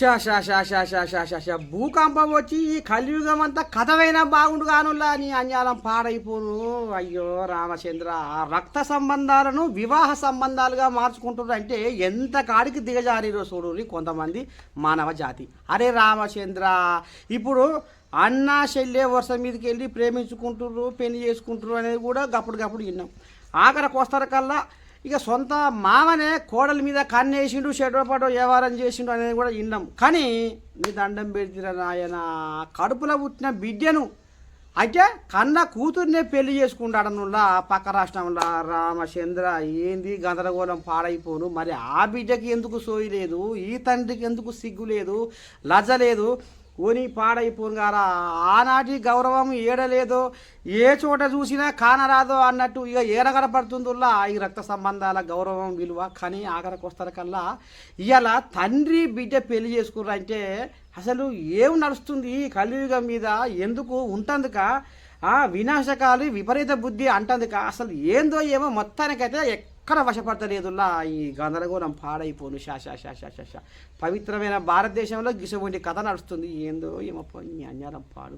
షా షా షా షా షా షా షా షా. భూకంపం వచ్చి ఈ కలియుగం అంతా కథమైనా బాగుండు కానులా నీ అన్యాలం పాడైపోను. అయ్యో రామచంద్ర ఆ రక్త సంబంధాలను వివాహ సంబంధాలుగా మార్చుకుంటున్నారు అంటే ఎంత కాడికి దిగజారిరో చూడు కొంతమంది మానవ జాతి. అరే రామచంద్ర ఇప్పుడు అన్న చెల్లె వరుస మీదకి వెళ్ళి ప్రేమించుకుంటున్నారు పెళ్ళి చేసుకుంటుర్రు అనేది కూడా గప్పుడు గప్పుడు విన్నాం. ఆఖరికి వస్తారు కల్లా ఇక సొంత మామనే కోడల మీద కన్నేసిండు చెడపడో వ్యవహారం చేసిండు అనేది కూడా విన్నాం కానీ నీ దండం పెడితే నాయన కడుపులో పుట్టిన బిడ్డను. అయితే కన్న కూతుర్నే పెళ్ళి చేసుకుంటాడనులా పక్క రాష్ట్రంలో. రామచంద్ర ఏంది గందరగోళం పాడైపోను. మరి ఆ బిడ్డకి ఎందుకు సోయి లేదు? ఈ తండ్రికి ఎందుకు సిగ్గు లేదు? లజ్జ లేదు? ఓని పాడైపోను గారా ఆనాటి గౌరవం ఏడలేదో ఏ చోట చూసినా కానరాదో అన్నట్టు ఇక ఏడగడపడుతుందిలా ఈ రక్త సంబంధాల గౌరవం విలువ కానీ ఆఖరికి వస్తారు కల్లా. ఇలా తండ్రి బిడ్డ పెళ్ళి చేసుకుర్రంటే అసలు ఏం నడుస్తుంది ఈ కలియుగం మీద? ఎందుకు ఉంటుందిక? వినాశకాలు విపరీత బుద్ధి అంటందుక? అసలు ఏందో ఏమో మొత్తానికైతే ఎక్కడ వశపడతలేదులా ఈ గందరగోళం పాడైపోను. షా షా షా షా షా షా. పవిత్రమైన భారతదేశంలో గిసవంటి కథ నడుస్తుంది. ఏందో ఏమో పో, ఈ పాడు